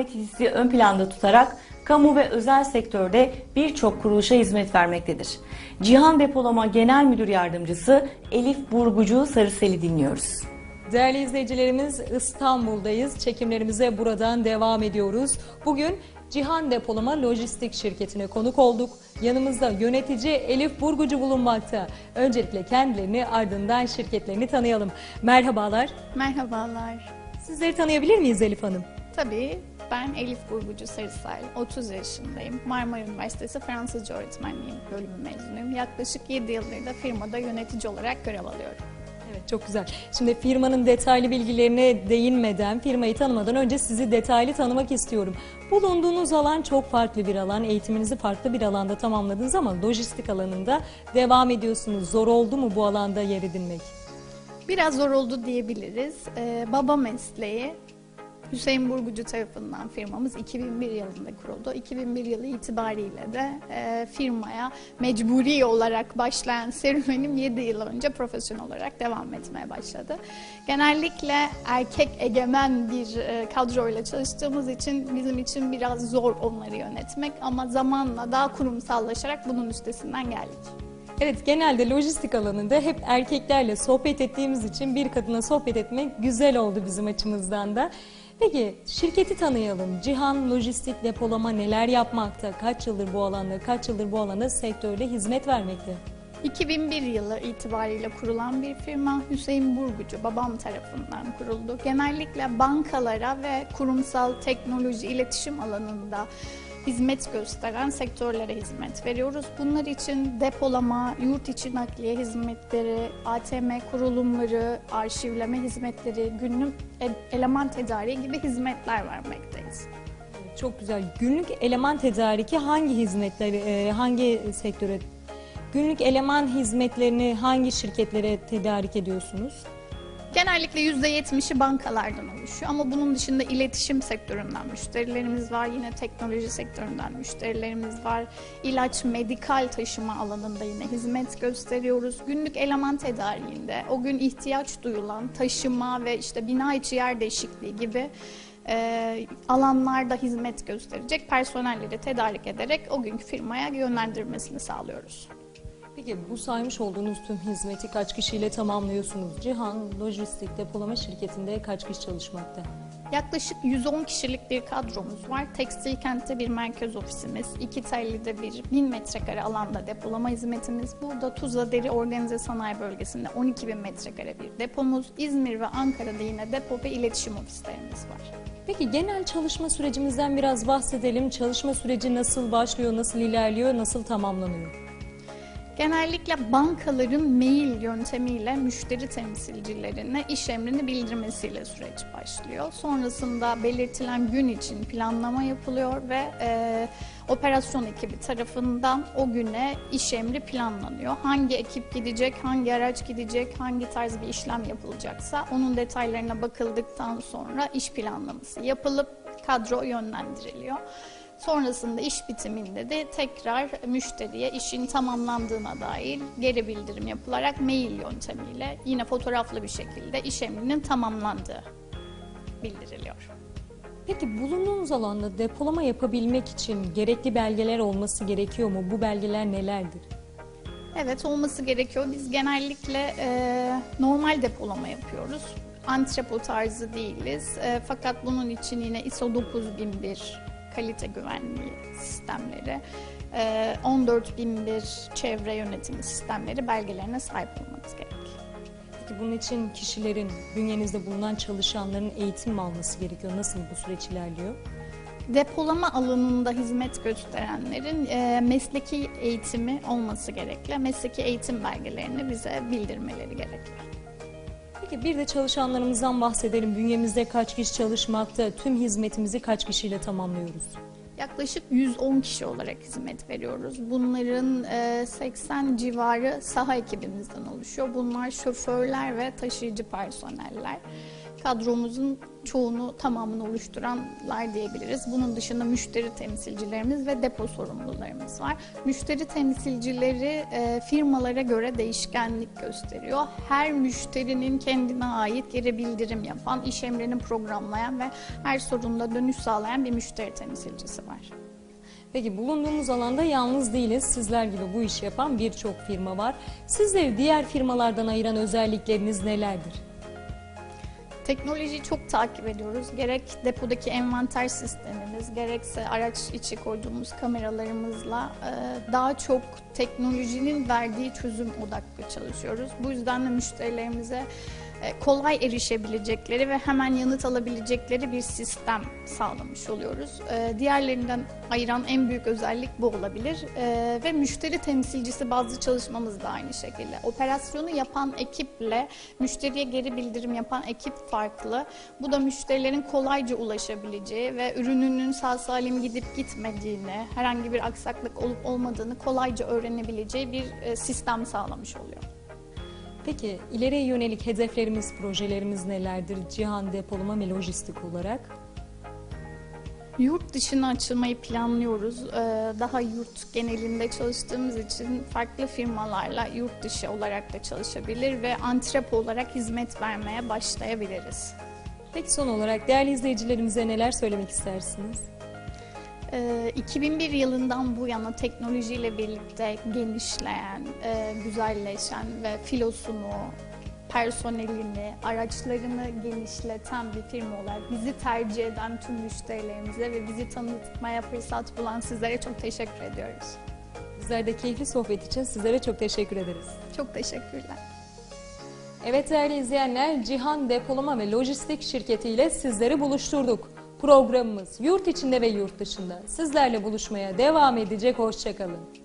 hissi ön planda tutarak kamu ve özel sektörde birçok kuruluşa hizmet vermektedir. Cihan Depolama Genel Müdür Yardımcısı Elif Burgucu Sarısel'i dinliyoruz. Değerli izleyicilerimiz İstanbul'dayız. Çekimlerimize buradan devam ediyoruz. Bugün Cihan Depolama Lojistik Şirketi'ne konuk olduk. Yanımızda yönetici Elif Burgucu bulunmakta. Öncelikle kendilerini ardından şirketlerini tanıyalım. Merhabalar. Merhabalar. Sizleri tanıyabilir miyiz Elif Hanım? Tabii ben Elif Burgucu Sarısay, 30 yaşındayım. Marmara Üniversitesi Fransızca Öğretmenliği bölümü mezunuyum. Yaklaşık 7 yıldır da firmada yönetici olarak görev alıyorum. Evet çok güzel. Şimdi firmanın detaylı bilgilerine değinmeden, firmayı tanımadan önce sizi detaylı tanımak istiyorum. Bulunduğunuz alan çok farklı bir alan. Eğitiminizi farklı bir alanda tamamladınız ama lojistik alanında devam ediyorsunuz. Zor oldu mu bu alanda yer edinmek? Biraz zor oldu diyebiliriz. Ee, baba mesleği Hüseyin Burgucu tarafından firmamız 2001 yılında kuruldu. 2001 yılı itibariyle de e, firmaya mecburi olarak başlayan serüvenim 7 yıl önce profesyonel olarak devam etmeye başladı. Genellikle erkek egemen bir e, kadroyla çalıştığımız için bizim için biraz zor onları yönetmek ama zamanla daha kurumsallaşarak bunun üstesinden geldik. Evet genelde lojistik alanında hep erkeklerle sohbet ettiğimiz için bir kadına sohbet etmek güzel oldu bizim açımızdan da. Peki şirketi tanıyalım. Cihan Lojistik Depolama neler yapmakta? Kaç yıldır bu alanda, kaç yıldır bu alanda sektörde hizmet vermekte? 2001 yılı itibariyle kurulan bir firma Hüseyin Burgucu babam tarafından kuruldu. Genellikle bankalara ve kurumsal teknoloji iletişim alanında hizmet gösteren sektörlere hizmet veriyoruz. Bunlar için depolama, yurt içi nakliye hizmetleri, ATM kurulumları, arşivleme hizmetleri, günlük e- eleman tedariği gibi hizmetler vermekteyiz. Çok güzel. Günlük eleman tedariki hangi hizmetleri, e, hangi sektöre, günlük eleman hizmetlerini hangi şirketlere tedarik ediyorsunuz? Genellikle %70'i bankalardan oluşuyor ama bunun dışında iletişim sektöründen müşterilerimiz var. Yine teknoloji sektöründen müşterilerimiz var. İlaç, medikal taşıma alanında yine hizmet gösteriyoruz. Günlük eleman tedariğinde o gün ihtiyaç duyulan taşıma ve işte bina içi yer değişikliği gibi e, alanlarda hizmet gösterecek personelleri tedarik ederek o günkü firmaya yönlendirmesini sağlıyoruz. Peki bu saymış olduğunuz tüm hizmeti kaç kişiyle tamamlıyorsunuz? Cihan Lojistik Depolama Şirketi'nde kaç kişi çalışmakta? Yaklaşık 110 kişilik bir kadromuz var. Tekstil kentte bir merkez ofisimiz, iki tellide bir 1000 metrekare alanda depolama hizmetimiz. Burada Tuzla Deri Organize Sanayi Bölgesi'nde 12 bin metrekare bir depomuz. İzmir ve Ankara'da yine depo ve iletişim ofislerimiz var. Peki genel çalışma sürecimizden biraz bahsedelim. Çalışma süreci nasıl başlıyor, nasıl ilerliyor, nasıl tamamlanıyor? Genellikle bankaların mail yöntemiyle müşteri temsilcilerine iş emrini bildirmesiyle süreç başlıyor. Sonrasında belirtilen gün için planlama yapılıyor ve e, operasyon ekibi tarafından o güne iş emri planlanıyor. Hangi ekip gidecek, hangi araç gidecek, hangi tarz bir işlem yapılacaksa onun detaylarına bakıldıktan sonra iş planlaması yapılıp kadro yönlendiriliyor. Sonrasında iş bitiminde de tekrar müşteriye işin tamamlandığına dair geri bildirim yapılarak mail yöntemiyle yine fotoğraflı bir şekilde iş emrinin tamamlandığı bildiriliyor. Peki bulunduğunuz alanda depolama yapabilmek için gerekli belgeler olması gerekiyor mu? Bu belgeler nelerdir? Evet olması gerekiyor. Biz genellikle e, normal depolama yapıyoruz. Antrepo tarzı değiliz. E, fakat bunun için yine ISO 9001 kalite güvenliği sistemleri, e, 14001 çevre yönetimi sistemleri belgelerine sahip olmanız gerek. Peki bunun için kişilerin, bünyenizde bulunan çalışanların eğitim mi alması gerekiyor? Nasıl bu süreç ilerliyor? Depolama alanında hizmet gösterenlerin e, mesleki eğitimi olması gerekli. Mesleki eğitim belgelerini bize bildirmeleri gerekli. Peki bir de çalışanlarımızdan bahsedelim. Bünyemizde kaç kişi çalışmakta? Tüm hizmetimizi kaç kişiyle tamamlıyoruz? Yaklaşık 110 kişi olarak hizmet veriyoruz. Bunların e, 80 civarı saha ekibimizden oluşuyor. Bunlar şoförler ve taşıyıcı personeller. Kadromuzun çoğunu tamamını oluşturanlar diyebiliriz. Bunun dışında müşteri temsilcilerimiz ve depo sorumlularımız var. Müşteri temsilcileri e, firmalara göre değişkenlik gösteriyor. Her müşterinin kendine ait geri bildirim yapan, iş emrini programlayan ve her sorunda dönüş sağlayan bir müşteri temsilcisi var. Peki bulunduğumuz alanda yalnız değiliz. Sizler gibi bu işi yapan birçok firma var. Sizleri diğer firmalardan ayıran özellikleriniz nelerdir? Teknolojiyi çok takip ediyoruz. Gerek depodaki envanter sistemimiz, gerekse araç içi koyduğumuz kameralarımızla e, daha çok teknolojinin verdiği çözüm odaklı çalışıyoruz. Bu yüzden de müşterilerimize kolay erişebilecekleri ve hemen yanıt alabilecekleri bir sistem sağlamış oluyoruz. E, Diğerlerinden ayıran en büyük özellik bu olabilir. E, Ve müşteri temsilcisi bazı çalışmamız da aynı şekilde. Operasyonu yapan ekiple müşteriye geri bildirim yapan ekip farklı. Bu da müşterilerin kolayca ulaşabileceği ve ürününün sağ salim gidip gitmediğini, herhangi bir aksaklık olup olmadığını kolayca öğrenebileceği bir e, sistem sağlamış oluyor. Peki ileriye yönelik hedeflerimiz, projelerimiz nelerdir? Cihan depolama ve lojistik olarak. Yurt dışına açılmayı planlıyoruz. Ee, Daha yurt genelinde çalıştığımız için farklı firmalarla yurt dışı olarak da çalışabilir ve antrepo olarak hizmet vermeye başlayabiliriz. Peki son olarak değerli izleyicilerimize neler söylemek istersiniz? Ee, 2001 yılından bu yana teknolojiyle birlikte genişleyen, e, güzelleşen ve filosunu, personelini, araçlarını genişleten bir firma olarak bizi tercih eden tüm müşterilerimize ve bizi tanıtmaya fırsat bulan sizlere çok teşekkür ediyoruz. Bizler de keyifli sohbet için sizlere çok teşekkür ederiz. Çok teşekkürler. Evet değerli izleyenler, Cihan Depolama ve Lojistik Şirketi ile sizleri buluşturduk. Programımız yurt içinde ve yurt dışında sizlerle buluşmaya devam edecek. Hoşçakalın.